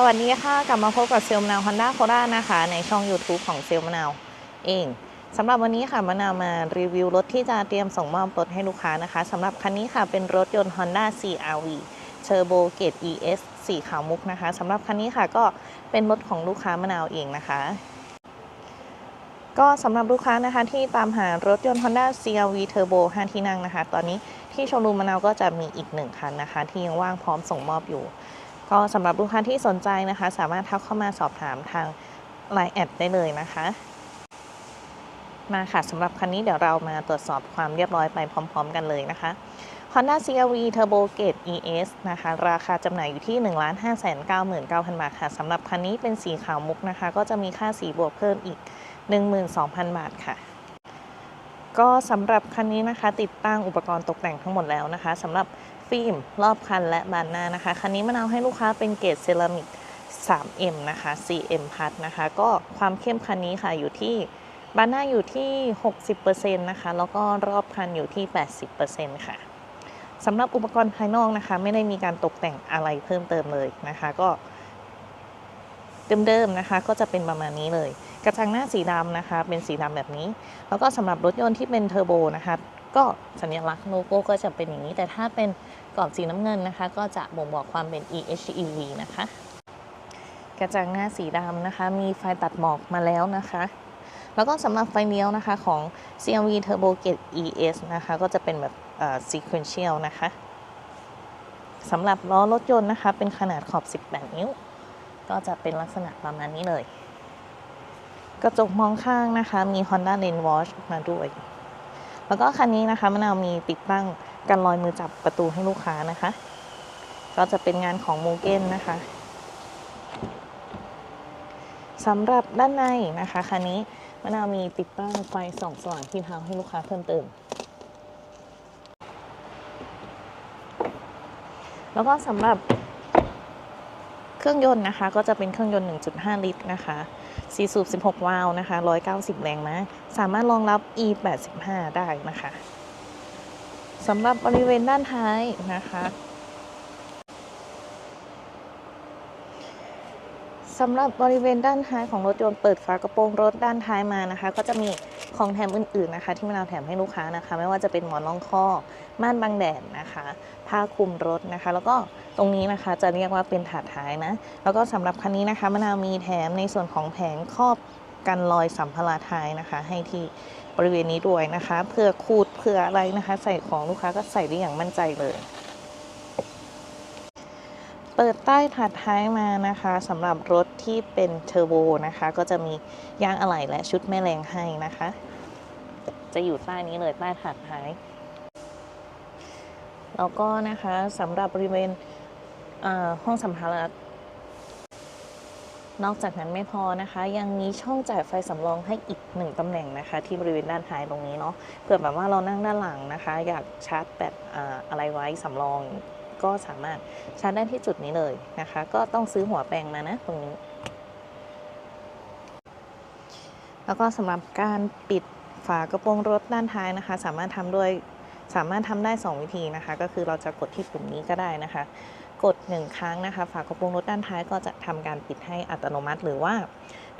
สวัสดีค่ะ กลับมาพบกับเซลล์มะนาวฮอนด้าโคราชนะคะ ในช่อง YouTube ของเซลล์มะนาวเองสำหรับวันนี้ค่ะมะนาวมารีวิวรถที่จะเตรียมส่งมอบรถให้ลูกค้านะคะสำหรับคันนี้ค่ะเป็นรถยนต์ Honda CRV Turbo Gate ES สีขาวมุกนะคะสำหรับคันนี้ค่ะก็เป็นรถของลูกค้ามะนาวเองนะคะ ก็สำหรับลูกค้านะคะที่ตามหารถยนต์ Honda CRV Turbo 5 ที่นั่งนะคะ ตอนนี้ที่โชว์รูมมะนาวก็จะมีอีกหนึ่งคันนะคะ ที่ยังว่างพร้อมส่งมอบอยู่ ก็สำหรับลูกค้าที่สนใจนะคะ สามารถทักเข้ามาสอบถามทาง Line แอดได้เลยนะคะ มาค่ะสำหรับคันนี้เดี๋ยวเรามาตรวจสอบความเรียบร้อยไปพร้อม ๆ กันเลยนะคะ Honda CRV Turbo Gate ES นะคะ ราคาจำหน่ายอยู่ที่ 1 5 9 9 0 0 0 บาทค่ะสำหรับคันนี้เป็นสีขาวมุกนะคะ ก็จะมีค่าสีบวกเพิ่มอีก 12,000 บาทค่ะ ก็สำหรับคันนี้นะคะ ติดตั้งอุปกรณ์ตกแต่งทั้งหมดแล้วนะคะสำหรับ ฟิล์มรอบคันและบานหน้านะคะ คันนี้มะนาวให้ลูกค้าเป็นเกรดเซรามิก 3M นะคะ 4M พัดนะคะ ก็ความเข้มคันนี้ค่ะอยู่ที่บานหน้าอยู่ที่ 60%นะคะ แล้วก็รอบคันอยู่ที่ 80%ค่ะสำหรับอุปกรณ์ภายนอกนะคะ ไม่ได้มีการตกแต่งอะไรเพิ่มเติมเลยนะคะ ก็เดิมๆนะคะ ก็จะเป็นประมาณนี้เลย กระจังหน้าสีดำนะคะ เป็นสีดำแบบนี้ แล้วก็สำหรับรถยนต์ที่เป็นเทอร์โบนะคะ ก็สัญลักษณ์โลโก้ก็จะเป็นอย่างนี้ แต่ถ้าเป็นกรอบสีน้ำเงินนะคะ ก็จะบ่งบอกความเป็น EHEV นะคะ กระจังหน้าสีดำนะคะ มีไฟตัดหมอกมาแล้วนะคะ แล้วก็สำหรับไฟเลี้ยวนะคะของ CRV Turbo Gate ES นะคะ ก็จะเป็นแบบเอ่อ sequential นะคะสำหรับล้อรถยนต์นะคะ เป็นขนาดขอบ 18 นิ้ว ก็จะเป็นลักษณะประมาณนี้เลย กระจกมองข้างนะคะ มี Honda Lane Watch มาด้วย แล้วก็คันนี้นะคะมะนาวมีติดตั้งกันรอยมือจับประตูให้ลูกค้านะคะ ก็จะเป็นงานของโมเก้นนะคะสำหรับด้านในนะคะคันนี้มะนาวมีติดตั้งไฟส่องสว่างที่เท้าให้ลูกค้าเพิ่มเติม แล้วก็สำหรับ รื่องยนต์นะคะ ก็จะเป็นเครื่องยนต์ 1.5 ลิตรนะคะ4สูบ 16 วาล์วนะคะ 190 แรงม้าสามารถรองรับ E85 ได้นะคะสำหรับบริเวณด้านท้ายนะคะ สำหรับบริเวณด้านท้ายของรถยนต์เปิดฝากระโปรงรถด้านท้ายมานะคะ ก็จะมีของแถมอื่นๆนะคะ ที่มะนาวแถมให้ลูกค้านะคะ ไม่ว่าจะเป็นหมอนรองคอม่านบังแดดนะคะ ผ้าคลุมรถนะคะ แล้วก็ตรงนี้นะคะจะเรียกว่าเป็นถาดท้ายนะ แล้วก็สำหรับคันนี้นะคะมะนาวมีแถมในส่วนของแผงครอบกันรอยสัมภาระท้ายนะคะ ให้ที่บริเวณนี้ด้วยนะคะเพื่อคูดเพื่ออะไรนะคะ ใส่ของลูกค้าก็ใส่ได้อย่างมั่นใจเลย เปิดใต้ถาดท้ายมานะคะสำหรับรถที่เป็นเทอร์โบนะคะ ก็จะมียางอะไหล่และชุดแม่แรงให้นะคะ จะอยู่ใต้นี้เลยใต้ถาดท้าย แล้วก็นะคะสำหรับบริเวณห้องสัมภาระนอกจากนั้นไม่พอนะคะ ยังมีช่องจ่ายไฟสำรองให้อีกหนึ่งตำแหน่งนะคะ ที่บริเวณด้านท้ายตรงนี้เนาะเผื่อแบบว่าเรานั่งด้านหลังนะคะ อยากชาร์จแบตออะไรไว้สำรอง ก็สามารถชาร์จได้ที่จุดนี้เลยนะคะ ก็ต้องซื้อหัวแปลงมานะตรงนี้ แล้วก็สำหรับการปิดฝากระโปรงรถด้านท้ายนะคะ สามารถทำด้วยสามารถทำได้ 2 วิธีนะคะ ก็คือเราจะกดที่ปุ่มนี้ก็ได้นะคะ กด 1 ครั้งนะคะ ฝากระโปรงรถด้านท้ายก็จะทำการปิดให้อัตโนมัติ หรือว่า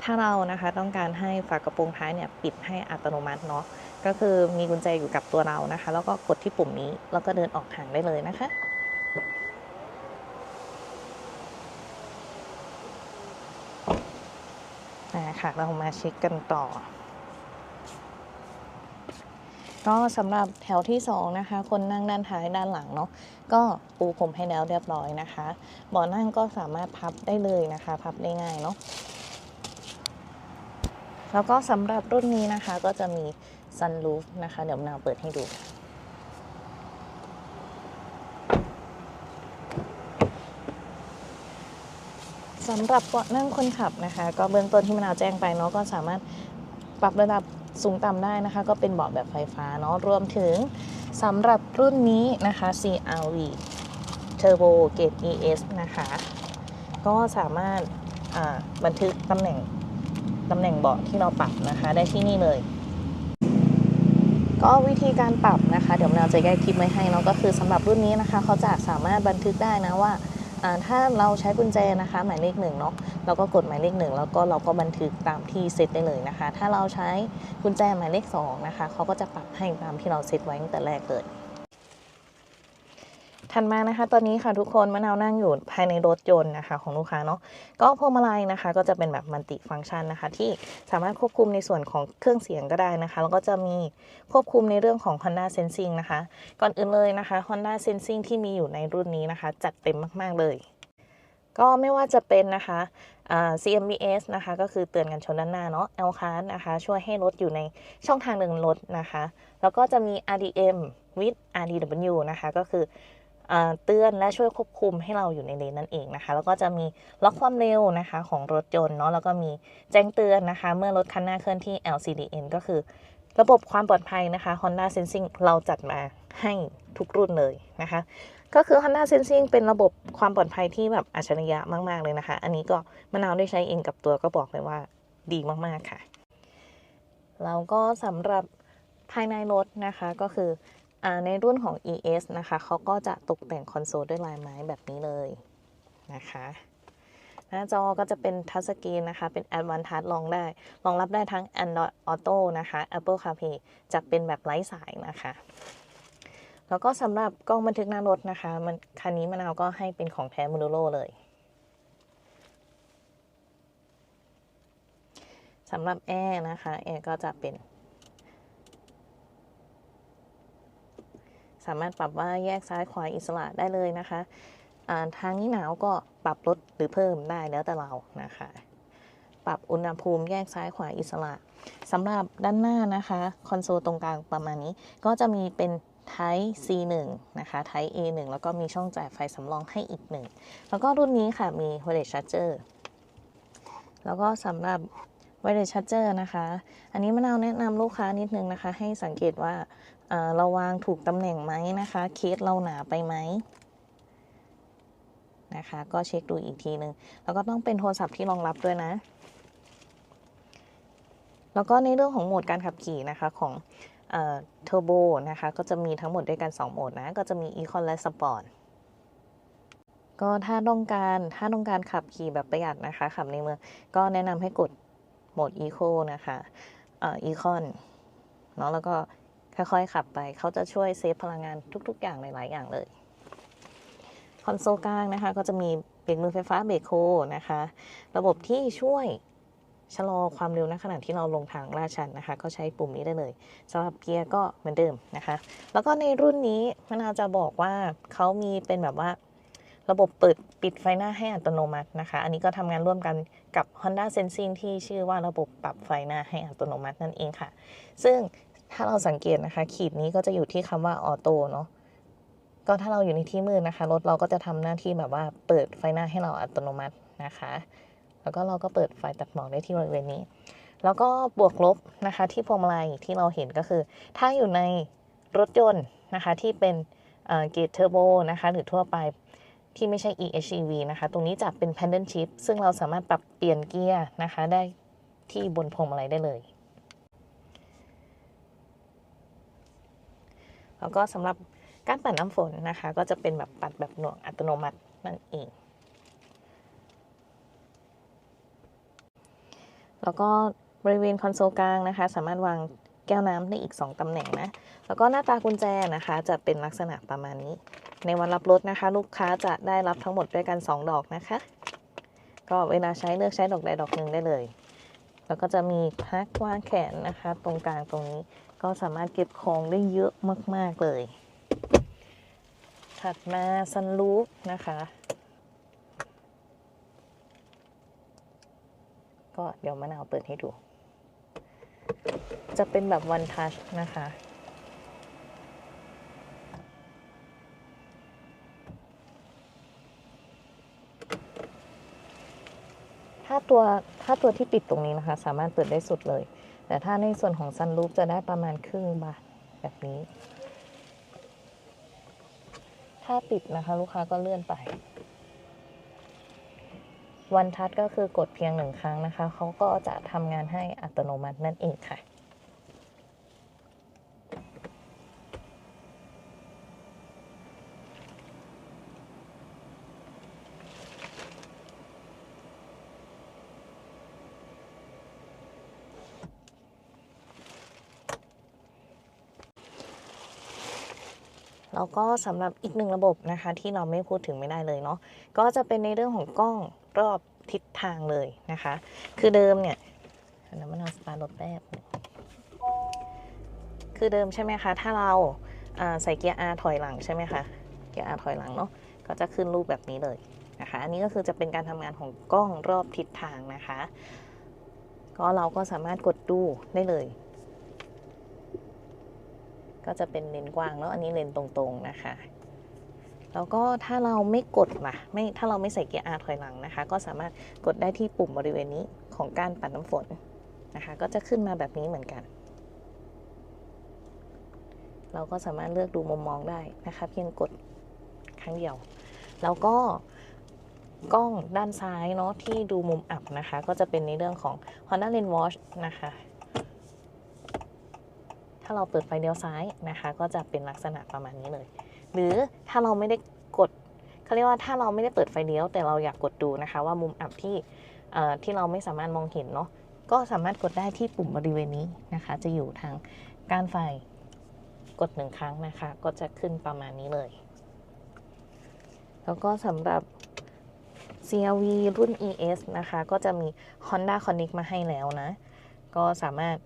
ถ้าเรานะคะต้องการให้ฝากระโปรงท้ายเนี่ยปิดให้อัตโนมัติเนาะก็คือมีกุญแจอยู่กับตัวเรานะคะ แล้วก็กดที่ปุ่มนี้ แล้วก็เดินออกห่างได้เลยนะคะ นะ คะเรามาเช็คกันต่อ ก็สำหรับแถวที่ 2 นะคะ คนนั่งด้านท้ายด้านหลังเนาะก็ปูพรมให้แล้วเรียบร้อยนะคะเบาะนั่งก็สามารถพับได้เลยนะคะ พับได้ง่ายเนาะแล้วก็สำหรับรุ่นนี้นะคะก็จะมีซันรูฟนะคะ เดี๋ยวมะนาเปิดให้ดู สำหรับเบาะนั่งคนขับนะคะ ก็เบื้องต้นที่มะนาวแจ้งไปเนาะก็สามารถปรับระดับสูงต่ำได้นะคะ ก็เป็นเบาะแบบไฟฟ้าเนาะรวมถึงสำหรับรุ่นนี้นะคะ CRV Turbo Gate ES นะคะ ก็สามารถบันทึกตำแหน่งตำแหน่งเบาะที่เราปรับนะคะ ได้ที่นี่เลย ก็วิธีการปรับนะคะ เดี๋ยวมะนาวจะแยกคลิปไว้ให้เนาะก็คือสำหรับรุ่นนี้นะคะ เขาจะสามารถบันทึกได้นะว่า ถ้าเราใช้กุญแจนะคะหมายเลขหนึ่งเนาะเราก็กดหมายเลขหนึ่งแล้วก็เราก็บันทึกตามที่เซตได้เลยนะคะ ถ้าเราใช้กุญแจหมายเลขสองนะคะเขาก็จะปรับให้ตามที่เราเซตไว้ตั้งแต่แรกเลย ถัดมานะคะ ตอนนี้ค่ะทุกคนมะนาวนั่งอยู่ภายในรถยนต์นะคะ ของลูกค้าเนาะก็พวงมาลัยนะคะ ก็จะเป็นแบบมัลติฟังก์ชันนะคะ ที่สามารถควบคุมในส่วนของเครื่องเสียงก็ได้นะคะ แล้วก็จะมีควบคุมในเรื่องของ Honda Sensing นะคะ ก่อนอื่นเลยนะคะ Honda Sensing ที่มีอยู่ในรุ่นนี้นะคะ จัดเต็มมาก ๆ เลย ก็ไม่ว่าจะเป็นนะคะอ่า CMBS นะคะ ก็คือเตือนกันชนด้านหน้าเนาะ l c a r นะคะ ช่วยให้รถอยู่ในช่องทางเดินรถนะคะ แล้วก็จะมี RDM with RDW นะคะ ก็คือ เตือนและช่วยควบคุมให้เราอยู่ในเลนนั่นเองนะคะ แล้วก็จะมีล็อกความเร็วนะคะของรถยนต์เนาะแล้วก็มีแจ้งเตือนนะคะ เมื่อรถคันหน้าเคลื่อนที่ LCDN ก็คือ ระบบความปลอดภัยนะคะ Honda Sensing เราจัดมาให้ทุกรุ่นเลยนะคะ ก็คือ Honda Sensing เป็นระบบความปลอดภัยที่แบบอัจฉริยะมากๆเลยนะคะ อันนี้ก็มะนาวได้ใช้เองกับตัวก็บอกเลยว่าดีมากๆค่ะแล้วก็สำหรับภายในรถนะคะก็คือ ในรุ่นของ ES นะคะเขาก็จะตกแต่งคอนโซลด้วยลายไม้แบบนี้เลยนะคะหน้าจอก็จะเป็นทัชสกรีนนะคะ เป็น Advanced Touch รองได้ รองรับได้ทั้ง Android Auto นะคะ Apple CarPlay จะเป็นแบบไร้สายนะคะ แล้วก็สำหรับกล้องบันทึกหน้ารถนะคะ มันคันนี้มะนาวก็ให้เป็นของแท้มูโรเลย สำหรับแอร์นะคะ แอร์ก็จะเป็น สามารถปรับว่าแยกซ้ายขวาอิสระได้เลยนะคะทางนี้หนาวก็ปรับลดหรือเพิ่มได้แล้วแต่เรานะคะ ปรับอุณหภูมิแยกซ้ายขวาอิสระสำหรับด้านหน้านะคะคอนโซลตรงกลางประมาณนี้ ก็จะมีเป็น Type C1 นะคะ Type A1 แล้วก็มีช่องจ่ายไฟสำรองให้อีกหนึ่งแล้วก็รุ่นนี้ค่ะมี Wireless Charger แล้วก็สำหรับ Wireless Charger นะคะ อันนี้มะนาวแนะนำลูกค้านิดนึงนะคะ ให้สังเกตว่า เราวางถูกตำแหน่งไหมนะคะ เคสเราหนาไปไหมนะคะ ก็เช็คดูอีกทีหนึงแล้วก็ต้องเป็นโทรศัพท์ที่รองรับด้วยนะ แล้วก็ในเรื่องของโหมดการขับขี่นะคะของเทอร์โบนะคะ ก็จะมีทั้งหมดด้วยกัน 2 โหมดนะ ก็จะมี Econ และ Sport ก็ถ้าต้องการถ้าต้องการขับขี่แบบประหยัดนะคะ ขับในเมืองก็แนะนำให้กดโหมด Eco นะคะเอ่อ Econ เนาะแล้วก็ ค่อยๆขับไป เขาจะช่วยเซฟพลังงานทุกๆ อย่างหลายๆอย่างเลย คอนโซลกลางนะคะก็จะมีเบรกมือไฟฟ้าเบรกโคนะคะ ระบบที่ช่วยชะลอความเร็วในขณะที่เราลงทางลาดชันนะคะ ก็ใช้ปุ่มนี้ได้เลยสำหรับเกียร์ก็เหมือนเดิมนะคะ แล้วก็ในรุ่นนี้มะนาจะบอกว่าเขามีเป็นแบบว่าระบบเปิดปิดไฟหน้าให้อัตโนมัตินะคะ อันนี้ก็ทำงานร่วมกันกับ Honda Sensing ที่ชื่อว่าระบบปรับไฟหน้าให้อัตโนมัตินั่นเองค่ะ ซึ่ง ถ้าเราสังเกตนะคะ ขีดนี้ก็จะอยู่ที่คำว่าออโต้เนาะก็ถ้าเราอยู่ในที่มืดนะคะ รถเราก็จะทำหน้าที่แบบว่าเปิดไฟหน้าให้เราอัตโนมัตินะคะ แล้วก็เราก็เปิดไฟตัดหมอกได้ที่บริเวณนี้ แล้วก็บวกลบนะคะที่พวงมาลัยที่เราเห็นก็คือ ถ้าอยู่ในรถยนต์นะคะที่เป็นเกตเทอร์โบนะคะหรือทั่วไปที่ไม่ใช่ EHEV นะคะ ตรงนี้จะเป็น Paddle Shift ซึ่งเราสามารถปรับเปลี่ยนเกียร์นะคะ ได้ที่บนพวงมาลัยได้เลย แล้วก็สำหรับการปัดน้ำฝนนะคะ ก็จะเป็นแบบปัดแบบหน่วงอัตโนมัตินั่นเอง แล้วก็บริเวณคอนโซลกลางนะคะ สามารถวางแก้วน้ำได้อีก 2ตำแหน่งนะ แล้วก็หน้าตากุญแจนะคะ จะเป็นลักษณะประมาณนี้ ในวันรับรถนะคะ ลูกค้าจะได้รับทั้งหมดด้วยกัน 2 ดอกนะคะ ก็เวลาใช้เลือกใช้ดอกใดดอกหนึ่งได้เลย แล้วก็จะมีพักวางแขนนะคะ ตรงกลางตรงนี้ ก็สามารถเก็บของได้เยอะมาก ๆ เลย ถัดมาซันรูฟนะคะ ก็เดี๋ยวมะนาวเปิดให้ดู จะเป็นแบบวันทัชนะคะถ้าตัวถ้าตัวที่ปิดตรงนี้นะคะ สามารถเปิดได้สุดเลย แต่ถ้าในส่วนของซันรูปจะได้ประมาณครึ่งบาทแบบนี้ ถ้าติดนะคะลูกค้าก็เลื่อนไป วันทัดก็คือกดเพียงหนึ่งครั้งนะคะ เขาก็จะทำงานให้อัตโนมัตินั่นเองค่ะ แล้วก็สำหรับอีกหนึ่งระบบนะคะ ที่เราไม่พูดถึงไม่ได้เลยเนาะก็จะเป็นในเรื่องของกล้องรอบทิศทางเลยนะคะ คือเดิมเนี่ยเดี๋ยวนะมันเอาสตาร์ทรถแป๊บคือเดิมใช่ไหมคะ ถ้าเราาใส่เกียร์ R ถอยหลังใช่ไหมคะ เกียร์ R ถอยหลังเนาะ ก็จะขึ้นรูปแบบนี้เลยนะคะ อันนี้ก็คือจะเป็นการทำงานของกล้องรอบทิศทางนะคะ ก็เราก็สามารถกดดูได้เลย ก็จะเป็นเลนกว้างแล้วอันนี้เลนตรงๆนะคะ แล้วก็ถ้าเราไม่กดล่ะไม่ถ้าเราไม่ใส่เกียร์ R ถอยหลังนะคะ ก็สามารถกดได้ที่ปุ่มบริเวณนี้ของการปัดน้ำฝนนะคะ ก็จะขึ้นมาแบบนี้เหมือนกัน เราก็สามารถเลือกดูมุมมองได้นะคะ เพียงกดครั้งเดียว แล้วก็กล้องด้านซ้ายเนาะที่ดูมุมอับนะคะ ก็จะเป็นในเรื่องของ Honda Lens Watch นะคะ ถ้าเราเปิดไฟเลี้ยวซ้ายนะคะ ก็จะเป็นลักษณะประมาณนี้เลย หรือถ้าเราไม่ได้กดเขาเรียกว่าถ้าเราไม่ได้เปิดไฟเลี้ยว แต่เราอยากกดดูนะคะ ว่ามุมอับที่ที่เราไม่สามารถมองเห็นเนาะก็สามารถกดได้ที่ปุ่มบริเวณนี้นะคะ จะอยู่ทางก้านไฟกดหนึ่งครั้งนะคะ ก็จะขึ้นประมาณนี้เลย แล้วก็สำหรับ CRV รุ่น ES นะคะ ก็จะมี Honda Connect มาให้แล้วนะ ก็สามารถ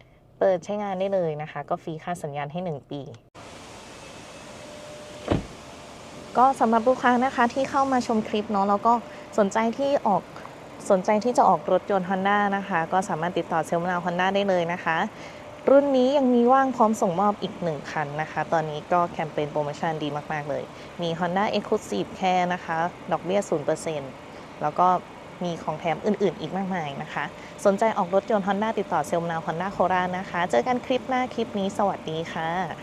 เปิดใช้งานได้เลยนะคะ ก็ฟรีค่าสัญญาณให้ 1 ปี ก็สำหรับลูกค้านะคะที่เข้ามาชมคลิปเนาะแล้วก็สนใจที่ออกสนใจที่จะออกรถยนต์ Honda นะคะ ก็สามารถติดต่อเซลล์มนาว Honda ได้เลยนะคะ รุ่นนี้ยังมีว่างพร้อมส่งมอบอีก 1 คันนะคะ ตอนนี้ก็แคมเปญโปรโมชั่นดีมาก ๆ เลย มี Honda Exclusive Care นะคะ ดอกเบี้ย 0%แล้วก็ มีของแถมอื่น ๆ อีกมากมายนะคะ สนใจออกรถยนต์ Honda ติดต่อเซลล์มนาว Honda โคราชนะคะ เจอกันคลิปหน้าคลิปนี้สวัสดีค่ะ